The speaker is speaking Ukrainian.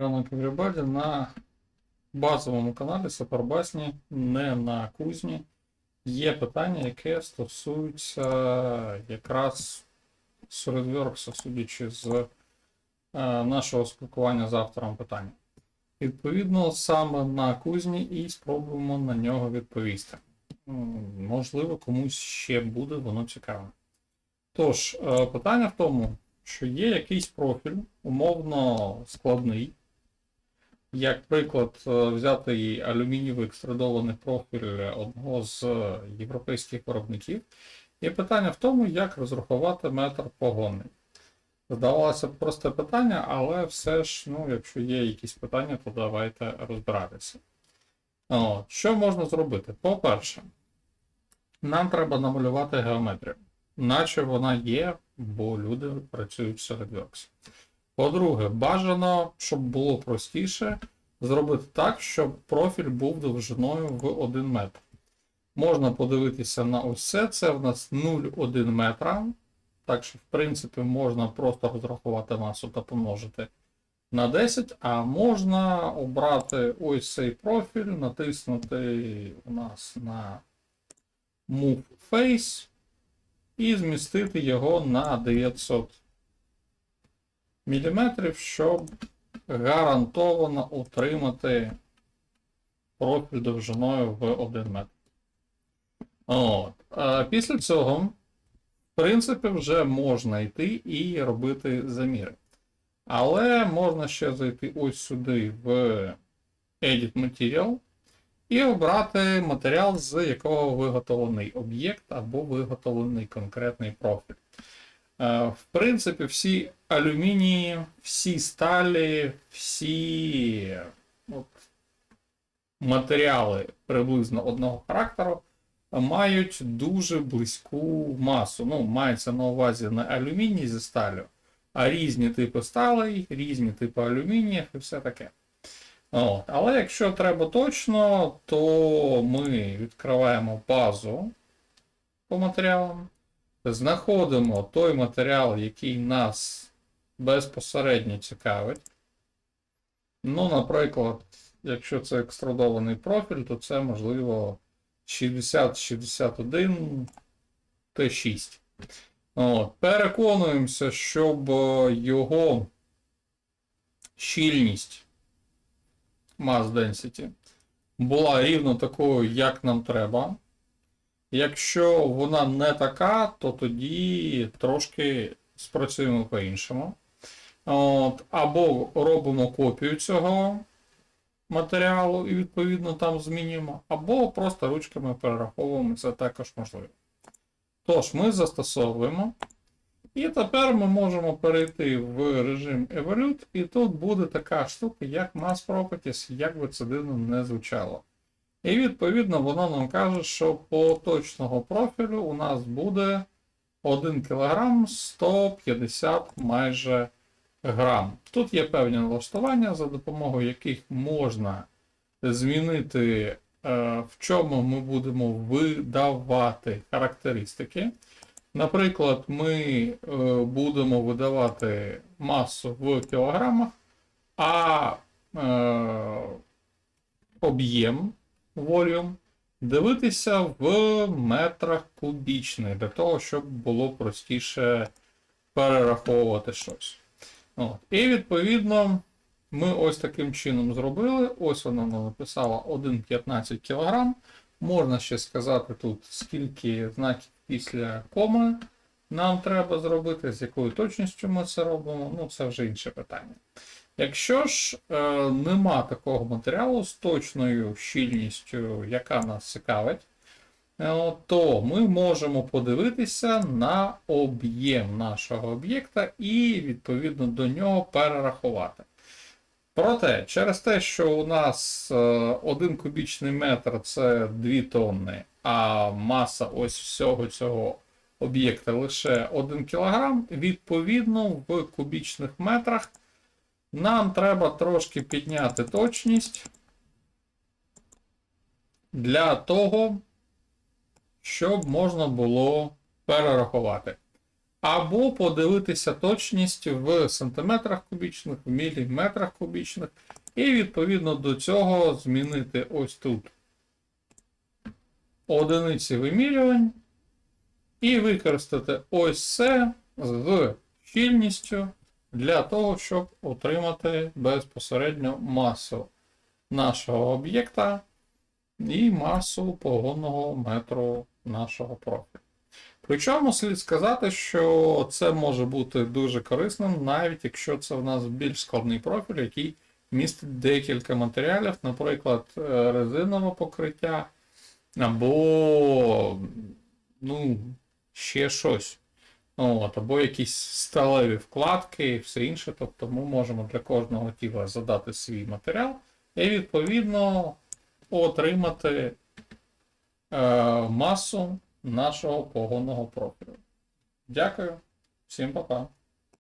Ранок everybody на базовому каналі Супербасні, не на кузні. Є питання, яке стосується якраз SolidWorks, судячи з е, нашого спілкування з автором питання. Відповідно, саме на кузні і спробуємо на нього відповісти. Можливо, комусь ще буде воно цікаве. Тож, е, питання в тому, що є якийсь профіль, умовно складний. Як приклад, е, взяти алюмінієвий екстрадований профіль одного з європейських виробників. І питання в тому, як розрахувати метр погонний. Здавалося б, просте питання, але все ж, ну, якщо є якісь питання, то давайте розбиратися. От, що можна зробити? По-перше, нам треба намалювати геометрію, наче вона є, бо люди працюють в SolidWorks. По-друге, бажано, щоб було простіше, зробити так, щоб профіль був довжиною в 1 метр. Можна подивитися на ось це. Це в нас 0,1 метра. Так що, в принципі, можна просто розрахувати масу та помножити на 10, а можна обрати ось цей профіль, натиснути у нас на Move Face і змістити його на 900 мм, щоб гарантовано отримати профіль довжиною в 1 метр. От. Після цього, в принципі, вже можна йти і робити заміри. Але можна ще зайти ось сюди в Edit Material і обрати матеріал, з якого виготовлений об'єкт або виготовлений конкретний профіль. Е, В принципі, всі алюмінії, всі сталі, всі от, матеріали приблизно одного характеру мають дуже близьку масу. Ну, мається на увазі не алюміній зі сталю, а різні типи сталей, різні типи алюмініїв і все таке. От. Але якщо треба точно, то ми відкриваємо базу по матеріалам, знаходимо той матеріал, який нас безпосередньо цікавить. Ну, наприклад, якщо це екстрадований профіль, то це можливо 60-61 Т6. От. Переконуємося, щоб е, його щільність mass density була рівно такою, як нам треба. Якщо вона не така, то тоді трошки спрацюємо по-іншому. От, Або робимо копію цього матеріалу і відповідно там змінюємо, або просто ручками перераховуємо, це також можливо. Тож, ми застосовуємо. І тепер ми можемо перейти в режим Evolute, і тут буде така штука, як Mass Properties, як би це дивно не звучало. І відповідно воно нам каже, що по точного профілю у нас буде 1 кг 150 майже грам. Тут є певні налаштування, за допомогою яких можна змінити, е, в чому ми будемо видавати характеристики. Наприклад, ми е, будемо видавати масу в кілограмах, а е, об'єм volume дивитися в метрах кубічних, для того, щоб було простіше перераховувати щось. От. І відповідно ми ось таким чином зробили. Ось воно нам написало 1,15 кг. Можна ще сказати тут, скільки знаків після коми нам треба зробити, з якою точністю ми це робимо, ну це вже інше питання. Якщо ж е, нема такого матеріалу з точною щільністю, яка нас цікавить, е, то ми можемо подивитися на об'єм нашого об'єкта і, відповідно до нього перерахувати. Проте, через те, що у нас 1 кубічний метр це 2 тонни, а маса ось всього цього об'єкта лише 1 кг, відповідно, в кубічних метрах нам треба трошки підняти точність для того, щоб можна було перерахувати. або подивитися точність в сантиметрах кубічних, в міліметрах кубічних, і відповідно до цього змінити ось тут одиниці вимірювань, і використати ось це з щільністю для того, щоб отримати безпосередньо масу нашого об'єкта і масу погонного метру нашого профілю. Причому слід сказати, що це може бути дуже корисним, навіть якщо це в нас більш складний профіль, який містить декілька матеріалів, наприклад, е, резинове покриття або ну, ще щось. От, або якісь сталеві вкладки і все інше. Тобто ми можемо для кожного тіла задати свій матеріал і відповідно отримати е, масу нашого погонного профілю. Дякую, всім па-па.